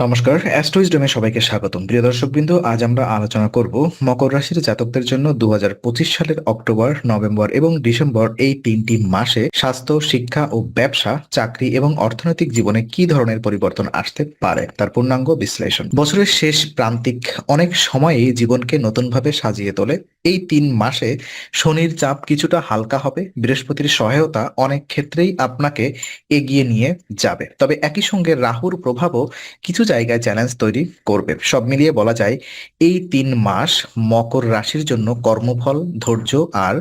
নমস্কার, অ্যাস্ট্রোইজডমে সবাইকে স্বাগতম। প্রিয় দর্শকবৃন্দ, আজ আমরা আলোচনা করব মকর রাশির জাতকদের জন্য দু সালের অক্টোবর, নভেম্বর এবং ডিসেম্বর এই তিনটি মাসে স্বাস্থ্য, শিক্ষা ও ব্যবসা, চাকরি এবং অর্থনৈতিক জীবনে কি ধরনের পরিবর্তন আসতে পারে তার পূর্ণাঙ্গ বিশ্লেষণ। বছরের শেষ প্রান্তিক অনেক সময়েই জীবনকে নতুনভাবে সাজিয়ে তোলে। এই তিন মাসে শনির চাপ কিছুটা হালকা হবে, বৃহস্পতির সহায়তা অনেক ক্ষেত্রেই আপনাকে এগিয়ে নিয়ে যাবে। তবে একই সঙ্গে রাহুর প্রভাবও কিছু জায়গায় চ্যালেঞ্জ তৈরি করবে। সব মিলিয়ে বলা যায়, এই তিন মাস মকর রাশির জন্য কর্মফল, ধৈর্য আর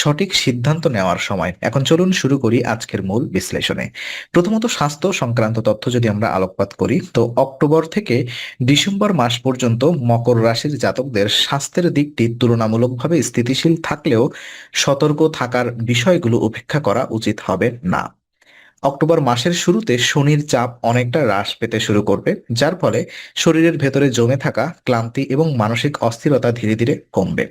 সঠিক সিদ্ধান্ত নেওয়ার সময়। এখন চলুন শুরু করি আজকের মূল বিশ্লেষণে। প্রথমত স্বাস্থ্য সংক্রান্ত তথ্য যদি আমরা আলোকপাত করি, তো অক্টোবর থেকে ডিসেম্বর মাস পর্যন্ত মকর রাশির জাতকদের স্বাস্থ্যের দিকটি তুলনামূলকভাবে স্থিতিশীল থাকলেও সতর্ক থাকার বিষয়গুলো উপেক্ষা করা উচিত হবে না। অক্টোবর মাসের শুরুতে শনির চাপ অনেকটা হ্রাস পেতে শুরু করবে, যার ফলে শরীরের ভেতরে জমে থাকা ক্লান্তি এবং মানসিক অস্থিরতা ধীরে ধীরে কমবে।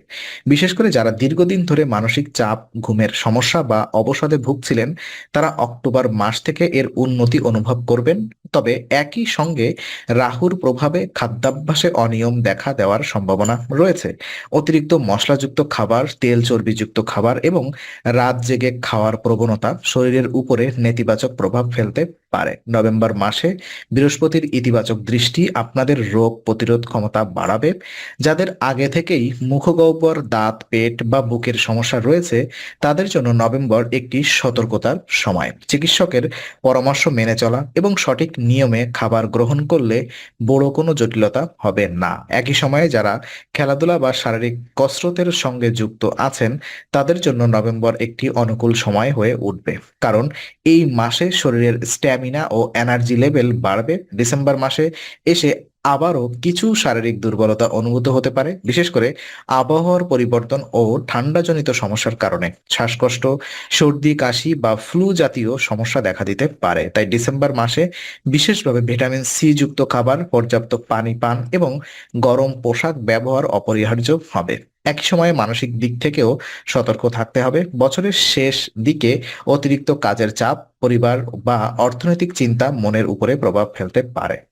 বিশেষ করে যারা দীর্ঘদিন ধরে মানসিক চাপ, ঘুমের সমস্যা বা অবসাদে ভুগছিলেন, তারা অক্টোবর মাস থেকে এর উন্নতি অনুভব করবেন। তবে একই সঙ্গে রাহুর প্রভাবে খাদ্যাভ্যাসে অনিয়ম দেখা দেওয়ার সম্ভাবনা রয়েছে। অতিরিক্ত মশলাযুক্ত খাবার, তেল চর্বিযুক্ত খাবার এবং রাত জেগে খাওয়ার প্রবণতা শরীরের উপরে নেতিবাচক প্রভাব ফেলতে পারে। নভেম্বর মাসে বৃহস্পতির ইতিবাচক দৃষ্টি আপনাদের রোগ প্রতিরোধ ক্ষমতা বাড়াবে। যাদের আগে থেকেই মুখগহ্বর, দাঁত, পেট বা বুকের সমস্যা রয়েছে, তাদের জন্য নভেম্বর একটি সতর্কতার সময়। চিকিৎসকের পরামর্শ মেনে চলা এবং সঠিক নিয়মে খাবার গ্রহণ করলে বড় কোনো জটিলতা হবে না। একই সময়ে যারা খেলাধুলা বা শারীরিক কসরতের সঙ্গে যুক্ত আছেন, তাদের জন্য নভেম্বর একটি অনুকূল সময় হয়ে উঠবে। কারণ এই মাসে শরীরের স্ট্যামিনা ও এনার্জি লেভেল বাড়বে। ডিসেম্বর মাসে এসে আবারও কিছু শারীরিক দুর্বলতা অনুভূত হতে পারে, বিশেষ করে আবহাওয়ার পরিবর্তন ও ঠান্ডাজনিত সমস্যার কারণে। শ্বাসকষ্ট, সর্দি, কাশি বা ফ্লু জাতীয় সমস্যা দেখা দিতে পারে। তাই ডিসেম্বর মাসে বিশেষভাবে ভিটামিন সি যুক্ত খাবার, পর্যাপ্ত পানি পান এবং গরম পোশাক ব্যবহার অপরিহার্য হবে। একই সময়ে মানসিক দিক থেকেও সতর্ক থাকতে হবে। বছরের শেষ দিকে অতিরিক্ত কাজের চাপ পরিবার বা অর্থনৈতিক চিন্তা মনের উপরে প্রভাব ফেলতে পারে।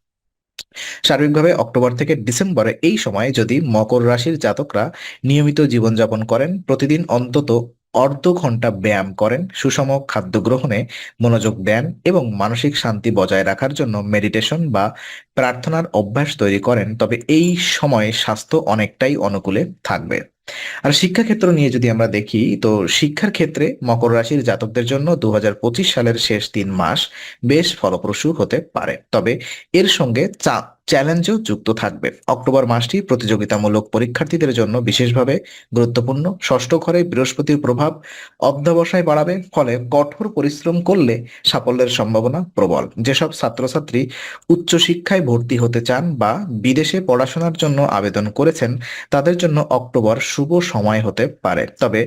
সার্বিকভাবে অক্টোবর থেকে ডিসেম্বরে এই সময়ে যদি মকর রাশির জাতকরা নিয়মিত জীবনযাপন করেন, প্রতিদিন অন্তত অর্ধ ঘণ্টা ব্যায়াম করেন, সুষম খাদ্য গ্রহণে মনোযোগ দেন এবং মানসিক শান্তি বজায় রাখার জন্য মেডিটেশন বা প্রার্থনার অভ্যাস তৈরি করেন, তবে এই সময়ে স্বাস্থ্য অনেকটাই অনুকূলে থাকবে। আর শিক্ষাক্ষেত্র নিয়ে যদি আমরা দেখি, তো শিক্ষার ক্ষেত্রে মকর রাশির জাতকদের জন্য দু হাজার পঁচিশ সালের শেষ তিন মাস বেশ ফলপ্রসূ হতে পারে। তবে এর সঙ্গে চা চ্যালেঞ্জও যুক্ত থাকবে অক্টোবর মাসটি প্রতিযোগিতামূলক পরীক্ষার্থীদের জন্য বিশেষভাবে গুরুত্বপূর্ণ। ষষ্ঠ ঘরে বৃহস্পতির প্রভাব অধ্যবসায় বাড়াবে, ফলে কঠোর পরিশ্রম করলে সাফল্যের সম্ভাবনা প্রবল। যেসব ছাত্রছাত্রী উচ্চশিক্ষায় ভর্তি হতে চান বা বিদেশে পড়াশোনার জন্য আবেদন করেছেন, তাদের জন্য অক্টোবর শুভ সময় হতে পারে। তবে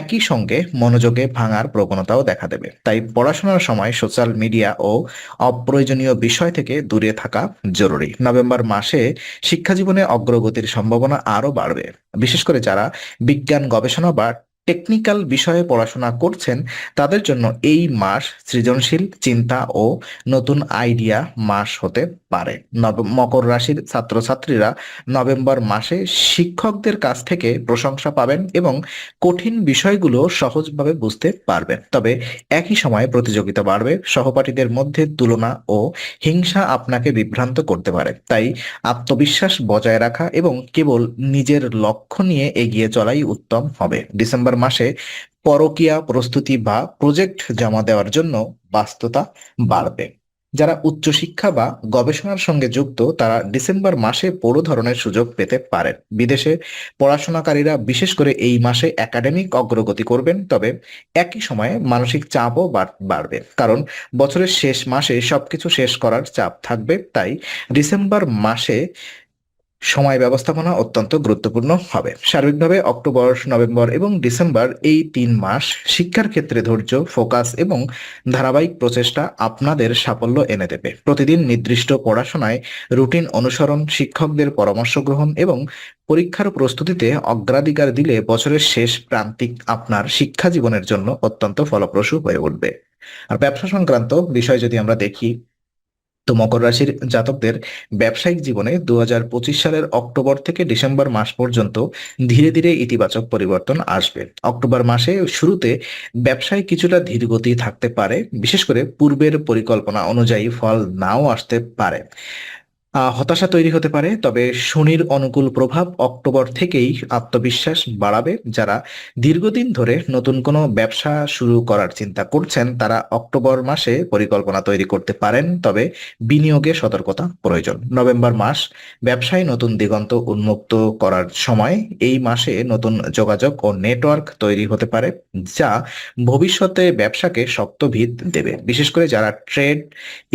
একই সঙ্গে মনোযোগে ভাঙার প্রবণতাও দেখা দেবে। তাই পড়াশোনার সময় সোশ্যাল মিডিয়া ও অপ্রয়োজনীয় বিষয় থেকে দূরে থাকা জরুরি। নভেম্বর মাসে শিক্ষা জীবনে অগ্রগতির সম্ভাবনা আরও বাড়বে। বিশেষ করে যারা বিজ্ঞান গবেষণা বা টেকনিক্যাল বিষয়ে পড়াশোনা করছেন, তাদের জন্য এই মাস সৃজনশীল চিন্তা ও নতুন আইডিয়া মাস হতে পারে। মকর রাশির ছাত্রছাত্রীরা নভেম্বর মাসে শিক্ষকদের কাছ থেকে প্রশংসা পাবেন এবং কঠিন বিষয়গুলো সহজভাবে বুঝতে পারবেন। তবে একই সময়ে প্রতিযোগিতা বাড়বে, সহপাঠীদের মধ্যে তুলনা ও হিংসা আপনাকে বিভ্রান্ত করতে পারে। তাই আত্মবিশ্বাস বজায় রাখা এবং কেবল নিজের লক্ষ্য নিয়ে এগিয়ে চলাই উত্তম হবে। ডিসেম্বর মাসে পরকীয়া প্রস্তুতি বা প্রজেক্ট জমা দেওয়ার জন্য বাস্ততা বাড়বে। যারা উচ্চশিক্ষা বা গবেষণার সঙ্গে যুক্ত, তারা ডিসেম্বর মাসে বড় ধরনের সুযোগ পেতে পারেন। বিদেশে পড়াশোনাকারীরা বিশেষ করে এই মাসে একাডেমিক অগ্রগতি করবেন, তবে একই সময়ে মানসিক চাপও বাড়বে। কারণ বছরের শেষ মাসে সবকিছু শেষ করার চাপ থাকবে, তাই ডিসেম্বর মাসে সময় ব্যবস্থাপনা অত্যন্ত গুরুত্বপূর্ণ হবে। সার্বিকভাবে অক্টোবর, নভেম্বর এবং ডিসেম্বর এই তিন মাস শিক্ষার ক্ষেত্রে ধৈর্য, ফোকাস এবং ধারাবাহিক প্রচেষ্টা আপনাদের সাফল্য এনে দেবে। প্রতিদিন নির্দিষ্ট পড়াশোনায় রুটিন অনুসরণ, শিক্ষকদের পরামর্শ গ্রহণ এবং পরীক্ষার প্রস্তুতিতে অগ্রাধিকার দিলে বছরের শেষ প্রান্তিক আপনার শিক্ষা জীবনের জন্য অত্যন্ত ফলপ্রসূ হয়ে উঠবে। আর ব্যবসা সংক্রান্ত বিষয় যদি আমরা দেখি তো মকর রাশির জাতকদের ব্যবসায়িক জীবনে দু হাজার পঁচিশ সালের অক্টোবর থেকে ডিসেম্বর মাস পর্যন্ত ধীরে ধীরে ইতিবাচক পরিবর্তন আসবে। অক্টোবর মাসে শুরুতে ব্যবসায় কিছুটা ধীরগতি থাকতে পারে, বিশেষ করে পূর্বের পরিকল্পনা অনুযায়ী ফল নাও আসতে পারে। হতাশা তৈরি হতে পারে, তবে শনির অনুকূল প্রভাব অক্টোবর থেকেই আত্মবিশ্বাস বাড়াবে। যারা দীর্ঘদিন ধরে নতুন কোনো ব্যবসা শুরু করার চিন্তা করছেন, তারা অক্টোবর মাসে পরিকল্পনা তৈরি করতে পারেন, তবে বিনিয়োগে সতর্কতা প্রয়োজন। নভেম্বর মাস, ব্যবসায় নতুন দিগন্ত উন্মুক্ত করার সময় এই মাসে নতুন যোগাযোগ ও নেটওয়ার্ক তৈরি হতে পারে, যা ভবিষ্যতে ব্যবসাকে শক্ত ভিত দেবে। বিশেষ করে যারা ট্রেড,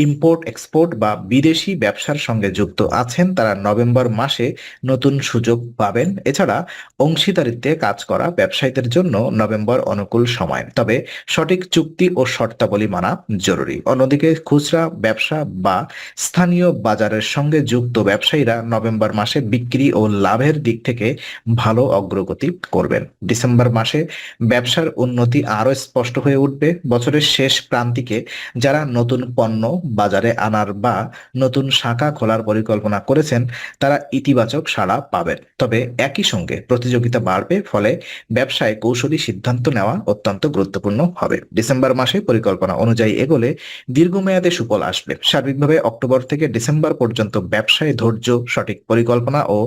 ইম্পোর্ট, এক্সপোর্ট বা বিদেশি ব্যবসার সঙ্গে যুক্ত আছেন তারা নভেম্বর মাসে নতুন সুযোগ পাবেন। এছাড়া অংশীদারিত্বে কাজ করা ব্যবসায়ীদের জন্য নভেম্বর অনুকূল সময়। তবে সঠিক চুক্তি ও শর্তাবলী মানা জরুরি। অন্যদিকে খুচরা ব্যবসা বা স্থানীয় বাজারের সঙ্গে যুক্ত ব্যবসায়ীরা নভেম্বর মাসে বিক্রি ও লাভের দিক থেকে ভালো অগ্রগতি করবেন। ডিসেম্বর মাসে ব্যবসার উন্নতি আরও স্পষ্ট হয়ে উঠবে। বছরের শেষ প্রান্তিকে যারা নতুন পণ্য বাজারে আনার বা নতুন শাখা খোলার পরিকল্পনা করেছেন, তারা ইতিবাচক সাড়া পাবেন। তবে একই সঙ্গে প্রতিযোগিতা বাড়বে, ফলে ব্যবসায় কৌশলী সিদ্ধান্ত নেওয়া অত্যন্ত গুরুত্বপূর্ণ হবে। ডিসেম্বর মাসে পরিকল্পনা অনুযায়ী এগোলে দীর্ঘমেয়াদে সুফল আসবে। সার্বিকভাবে অক্টোবর থেকে ডিসেম্বর পর্যন্ত ব্যবসায় ধৈর্য, সঠিক পরিকল্পনা ও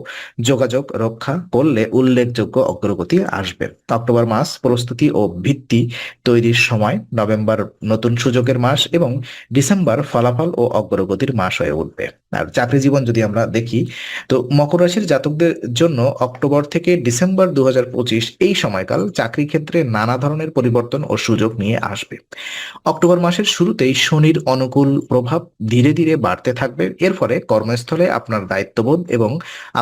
যোগাযোগ রক্ষা করলে উল্লেখযোগ্য অগ্রগতি আসবে। অক্টোবর মাস প্রস্তুতি ও ভিত্তি তৈরির সময় নভেম্বর নতুন সুযোগের মাস এবং ডিসেম্বর ফলাফল ও অগ্রগতির মাস হয়ে উঠবে। আর চাকরি জীবন যদি আমরা দেখি, তো মকর রাশির জাতকদের জন্য অক্টোবর থেকে ডিসেম্বর দু হাজার পঁচিশ এই সময়কাল চাকরি ক্ষেত্রে নানা ধরনের পরিবর্তন ও সুযোগ নিয়ে আসবে। অক্টোবর মাসের শুরুতেই শনির অনুকূল প্রভাব ধীরে ধীরে বাড়তে থাকবে। এর ফলে কর্মস্থলে আপনার দায়িত্ববোধ এবং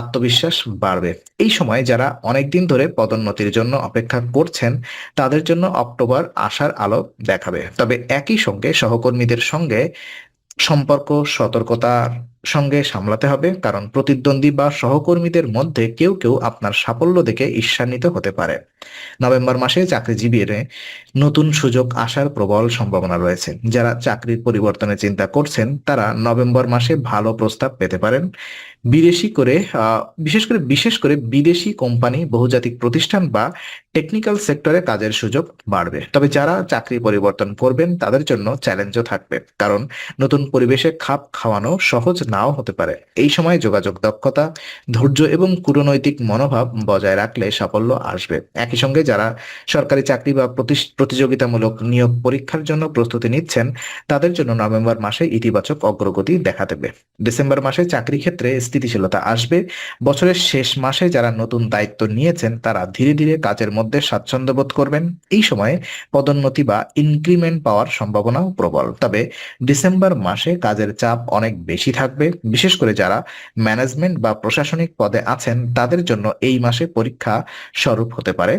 আত্মবিশ্বাস বাড়বে। এই সময় যারা অনেকদিন ধরে পদোন্নতির জন্য অপেক্ষা করছেন, তাদের জন্য অক্টোবর আশার আলো দেখাবে। তবে একই সঙ্গে সহকর্মীদের সঙ্গে সম্পর্ক সতর্কতার সঙ্গে সামলাতে হবে, কারণ প্রতিদ্বন্দ্বী বা সহকর্মীদের মধ্যে কেউ কেউ আপনার সাফল্য দেখে ঈর্ষান্বিত হতে পারে। নভেম্বর মাসে চাকরিজীবীর নতুন সুযোগ আসার প্রবল সম্ভাবনা রয়েছে। যারা চাকরির পরিবর্তনের চিন্তা করছেন, তারা নভেম্বর মাসে ভালো প্রস্তাব পেতে পারেন। বিদেশি করে বিশেষ করে বিশেষ করে বিদেশি কোম্পানি, বহুজাতিক প্রতিষ্ঠান বা টেকনিক্যাল সেক্টরে কাজের সুযোগ বাড়বে। তবে যারা চাকরি পরিবর্তন করবেন, তাদের জন্য চ্যালেঞ্জও থাকবে। কারণ নতুন পরিবেশে খাপ খাওয়ানো সহজ নাও হতে পারে। এই সময় যোগাযোগ দক্ষতা, ধৈর্য এবং কূটনৈতিক মনোভাব বজায় রাখলে সাফল্য আসবে। একই সঙ্গে যারা সরকারি চাকরি বা প্রতিযোগিতামূলক নিয়োগ পরীক্ষার জন্য প্রস্তুতি নিচ্ছেন, তাদের জন্য নভেম্বর মাসে ইতিবাচক অগ্রগতি দেখা দেবে। ডিসেম্বর মাসে চাকরি ক্ষেত্রে স্থিতিশীলতা আসবে। বছরের শেষ মাসে যারা নতুন দায়িত্ব নিয়েছেন, তারা ধীরে ধীরে কাজের মধ্যে স্বাচ্ছন্দ্য বোধ করবেন। এই সময়ে পদোন্নতি বা ইনক্রিমেন্ট পাওয়ার সম্ভাবনাও প্রবল। তবে ডিসেম্বর মাসে কাজের চাপ অনেক বেশি থাকবে। বিশেষ করে যারা ম্যানেজমেন্ট বা প্রশাসনিক পদে আছেন, তাদের জন্য এই মাসে পরীক্ষা স্বরূপ হতে পারে।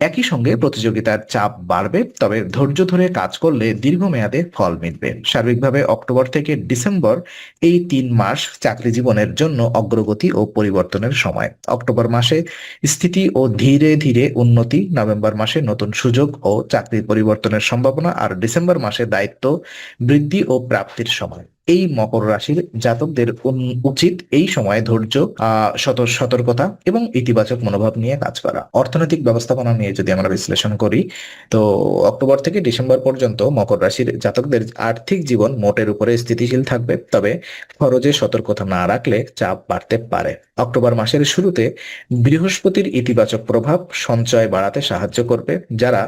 একই সঙ্গে প্রতিযোগিতার চাপ বাড়বে, তবে ধৈর্য ধরে কাজ করলে দীর্ঘমেয়াদে ফল মিলবে। সার্বিকভাবে অক্টোবর থেকে ডিসেম্বর এই তিন মাস চাকরি জীবনের জন্য অগ্রগতি ও পরিবর্তনের সময়। অক্টোবর মাসে স্থিতি ও ধীরে ধীরে উন্নতি, নভেম্বর মাসে নতুন সুযোগ ও চাকরির পরিবর্তনের সম্ভাবনা, আর ডিসেম্বর মাসে দায়িত্ব বৃদ্ধি ও প্রাপ্তির সময়। এই মকর রাশির জাতকদের উচিত এই সময়ে ধৈর্য সতর্কতা এবং ইতিবাচক মনোভাব নিয়ে কাজ করা। অর্থনৈতিক ব্যবস্থাপনা নিয়ে যদি আমরা বিশ্লেষণ করি, তো অক্টোবর থেকে ডিসেম্বর পর্যন্ত মকর রাশির জাতকদের আর্থিক জীবন মোটের উপরে স্থিতিশীল থাকবে, তবে খরচে সতর্কতা না রাখলে চাপ বাড়তে পারে। অক্টোবর মাসের শুরুতে বৃহস্পতির ইতিবাচক প্রভাব সঞ্চয় বাড়াতে সাহায্য করবে, যারা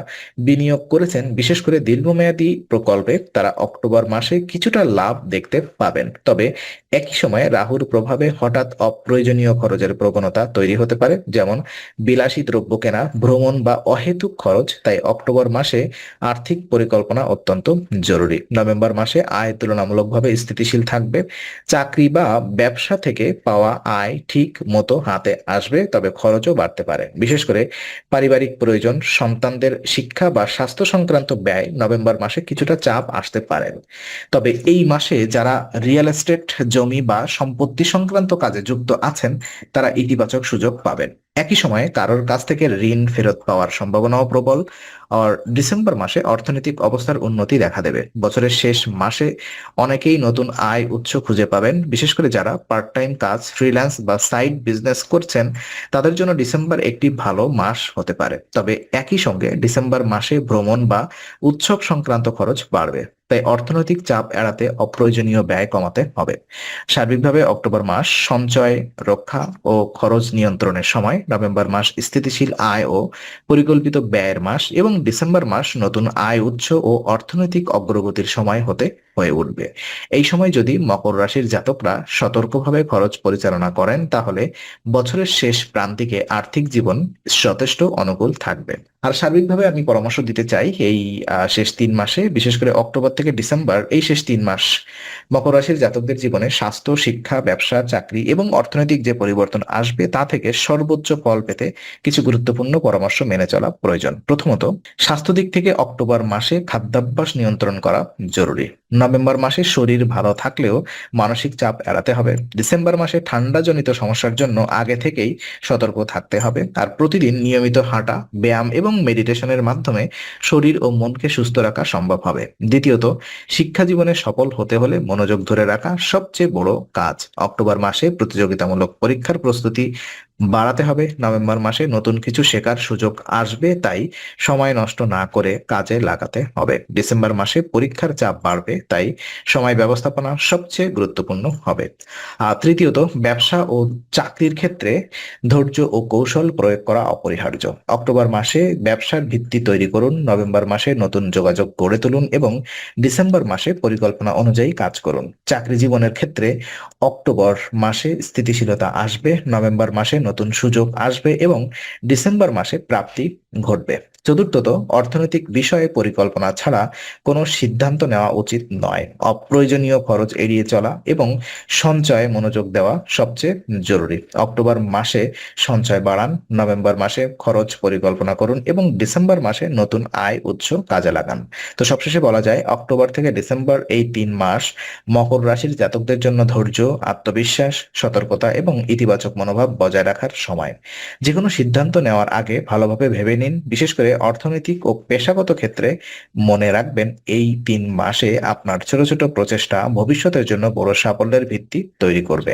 বিনিয়োগ করেছেন, বিশেষ করে দীর্ঘমেয়াদী প্রকল্পে তারা অক্টোবর মাসে কিছুটা লাভ দেখতে পাবেন। তবে একই সময়ে রাহুর প্রভাবে হঠাৎ অপ্রয়োজনীয় খরচের প্রবণতা তৈরি হতে পারে, যেমন বিলাসী দ্রব্য কেনা, ভ্রমণ বা অহেতুক খরচ। তাই অক্টোবর মাসে আর্থিক পরিকল্পনা অত্যন্ত জরুরি। নভেম্বর মাসে আয় তুলনামূলকভাবে স্থিতিশীল থাকবে। চাকরি বা ব্যবসা থেকে পাওয়া আয় ঠিক মতো হাতে আসবে, তবে খরচও বাড়তে পারে। বিশেষ করে পারিবারিক প্রয়োজন, সন্তানদের শিক্ষা বা স্বাস্থ্য সংক্রান্ত ব্যয় নভেম্বর মাসে কিছুটা চাপ আসতে পারে। তবে এই মাসে যারা রিয়েল এস্টেট জমি বা সম্পত্তি সংক্রান্ত কাজে যুক্ত আছেন, তারা ইতিবাচক সুযোগ পাবেন। একই সময়ে কারোর কাছ থেকে ঋণ ফেরত পাওয়ার সম্ভাবনাও প্রবল। আর ডিসেম্বর মাসে অর্থনৈতিক অবস্থার উন্নতি দেখা দেবে। বছরের শেষ মাসে অনেকেই নতুন আয় উৎস খুঁজে পাবেন। বিশেষ করে যারা পার্ট টাইম কাজ ফ্রিল্যান্স বা সাইড বিজনেস করছেন, তাদের জন্য ডিসেম্বর একটি ভালো মাস হতে পারে। তবে একই সঙ্গে ডিসেম্বর মাসে ভ্রমণ বা উৎসব সংক্রান্ত খরচ বাড়বে। তাই অর্থনৈতিক চাপ এড়াতে অপ্রয়োজনীয় ব্যয় কমাতে হবে। সার্বিকভাবে অক্টোবর মাস সঞ্চয়, রক্ষা ও খরচ নিয়ন্ত্রণের সময় নভেম্বর মাস স্থিতিশীল আয় ও পরিকল্পিত ব্যয়ের মাস এবং ডিসেম্বর মাস নতুন আয় উৎস ও অর্থনৈতিক অগ্রগতির সময় হতে হয়ে উঠবে। এই সময় যদি মকর রাশির জাতকরা সতর্কভাবে খরচ পরিচালনা করেন, তাহলে বছরের শেষ প্রান্তিকে আর্থিক জীবন যথেষ্ট অনুকূল থাকবে। আর সার্বিকভাবে আমি পরামর্শ দিতে চাই, এই শেষ তিন মাসে, বিশেষ করে অক্টোবর থেকে ডিসেম্বর, এই শেষ তিন মাস, মকর রাশির জাতকদের জীবনে স্বাস্থ্য, শিক্ষা, ব্যবসা, চাকরি এবং অর্থনৈতিক যে পরিবর্তন আসবে, তা থেকে সর্বোচ্চ ফল পেতে কিছু গুরুত্বপূর্ণ পরামর্শ মেনে চলা প্রয়োজন। প্রথমত, স্বাস্থ্য দিক থেকে অক্টোবর মাসে খাদ্যাভ্যাস নিয়ন্ত্রণ করা জরুরি। নভেম্বর মাসে শরীর ভালো থাকলেও মানসিক চাপ এড়াতে হবে। ডিসেম্বর মাসে ঠান্ডাজনিত সমস্যার জন্য আগে থেকেই সতর্ক থাকতে হবে। আর প্রতিদিন নিয়মিত হাঁটা, ব্যায়াম এবং মেডিটেশনের মাধ্যমে শরীর ও মনকে সুস্থ রাখা সম্ভব হবে। দ্বিতীয়ত, শিক্ষা জীবনে সফল হতে হলে মনোযোগ ধরে রাখা সবচেয়ে বড় কাজ। অক্টোবর মাসে প্রতিযোগিতামূলক পরীক্ষার প্রস্তুতি বাড়াতে হবে। নভেম্বর মাসে নতুন কিছু শেখার সুযোগ আসবে, তাই সময় নষ্ট না করে কাজে লাগাতে হবে। ডিসেম্বর মাসে পরীক্ষার চাপ বাড়বে, তাই সময় ব্যবস্থাপনা সবচেয়ে গুরুত্বপূর্ণ হবে। আর তৃতীয়ত, ব্যবসা ও চাকরির ক্ষেত্রে ধৈর্য ও কৌশল প্রয়োগ করা অপরিহার্য। অক্টোবর মাসে ব্যবসার ভিত্তি তৈরি করুন, নভেম্বর মাসে নতুন যোগাযোগ গড়ে তুলুন এবং ডিসেম্বর মাসে পরিকল্পনা অনুযায়ী কাজ করুন। চাকরি জীবনের ক্ষেত্রে অক্টোবর মাসে স্থিতিশীলতা আসবে, নভেম্বর মাসে নতুন সুযোগ আসবে এবং ডিসেম্বর মাসে প্রাপ্তি ঘটবে। চতুর্থত, অর্থনৈতিক বিষয়ে পরিকল্পনা ছাড়া কোনো সিদ্ধান্ত নেওয়া উচিত নয়। অপ্রয়োজনীয় খরচ এড়িয়ে চলা এবং সঞ্চয়ে মনোযোগ দেওয়া সবচেয়ে জরুরি। অক্টোবর মাসে সঞ্চয় বাড়ান, নভেম্বর মাসে খরচ পরিকল্পনা করুন এবং ডিসেম্বর মাসে নতুন আয় উৎস কাজে লাগান। তো সবশেষে বলা যায়, অক্টোবর থেকে ডিসেম্বর এই তিন মাস মকর রাশির জাতকদের জন্য ধৈর্য, আত্মবিশ্বাস, সতর্কতা এবং ইতিবাচক মনোভাব বজায় রাখার সময়। যে কোনো সিদ্ধান্ত নেওয়ার আগে ভালোভাবে ভেবে নিন, বিশেষ করে অর্থনৈতিক ও পেশাগত ক্ষেত্রে মনে রাখবেন, এই তিন মাসে আপনার ছোট ছোট প্রচেষ্টা ভবিষ্যতের জন্য বড় সাফল্যের ভিত্তি তৈরি করবে।